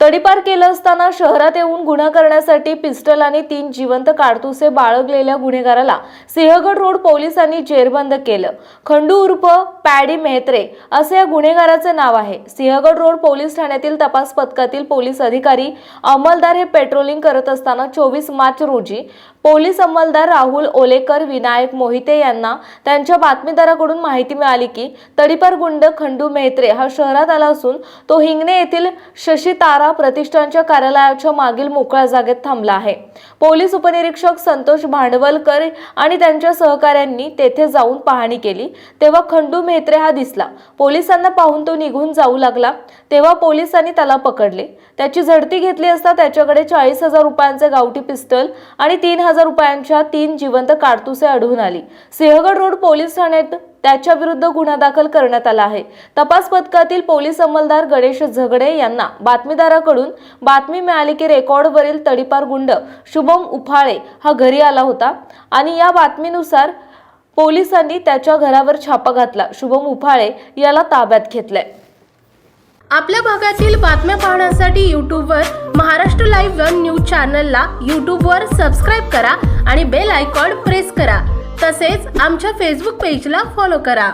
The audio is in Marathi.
तडीपार केलं असताना शहरात येऊन गुन्हा करण्यासाठी पिस्टल आणि तीन जिवंत काडतुसे बाळगलेल्या गुन्हेगाराला सिंहगड रोड पोलिसांनी जेरबंद केलं. खंडू उर्फ पॅडी मेहत्रे असे या गुन्हेगाराचे नाव आहे. सिंहगड रोड पोलीस ठाण्यातील तपास पथकातील पोलीस अधिकारी अंमलदार हे पेट्रोलिंग करत असताना चोवीस मार्च रोजी पोलीस अंमलदार राहुल ओलेकर विनायक मोहिते यांना त्यांच्या बातमीदाराकडून माहिती मिळाली की तडीपार गुंड खंडू मेहत्रे हा शहरात आला असून तो हिंगणे येथील शशी तारा प्रतिष्ठानच्या कार्यालयाच्या मागील मोकळ्या जागेत थांबला आहे. पोलीस उपनिरीक्षक संतोष भांडवलकर आणि त्यांच्या सहकाऱ्यांनी तेथे जाऊन पाहणी केली. तेव्हा खंडू मेहत्रे हा दिसला. पोलिसांना पाहून तो निघून जाऊ लागला. तेव्हा पोलिसांनी त्याला पकडले. त्याची झडती घेतली असता त्याच्याकडे चाळीस हजार रुपयांचे गावठी पिस्टल आणि तीन हजार रुपयांच्या तीन जिवंत काडतुसे आढळून आली. सिंहगड रोड पोलीस ठाण्यात त्याच्या विरुद्ध गुन्हा दाखल करण्यात आला आहे. तपास पथकातील पोलीस अंमलदार गणेश झगडे यांना बातमीदाराकडून बातमी मिळाली की रेकॉर्डवरील तडीपार गुंड शुभम उफाळे हा घरी आला होता आणि या बातमीनुसार पोलिसांनी त्याच्या घरावर छापा घातला. शुभम उफाळे याला ताब्यात घेतलंय. आपल्या भागातील बातम्या पाहण्यासाठी यूट्यूबवर महाराष्ट्र लाईव्ह वन न्यूज चॅनलला यूट्यूबवर सबस्क्राईब करा आणि बेल आयकॉन प्रेस करा. तसेच आमच्या फेसबुक पेजला फॉलो करा.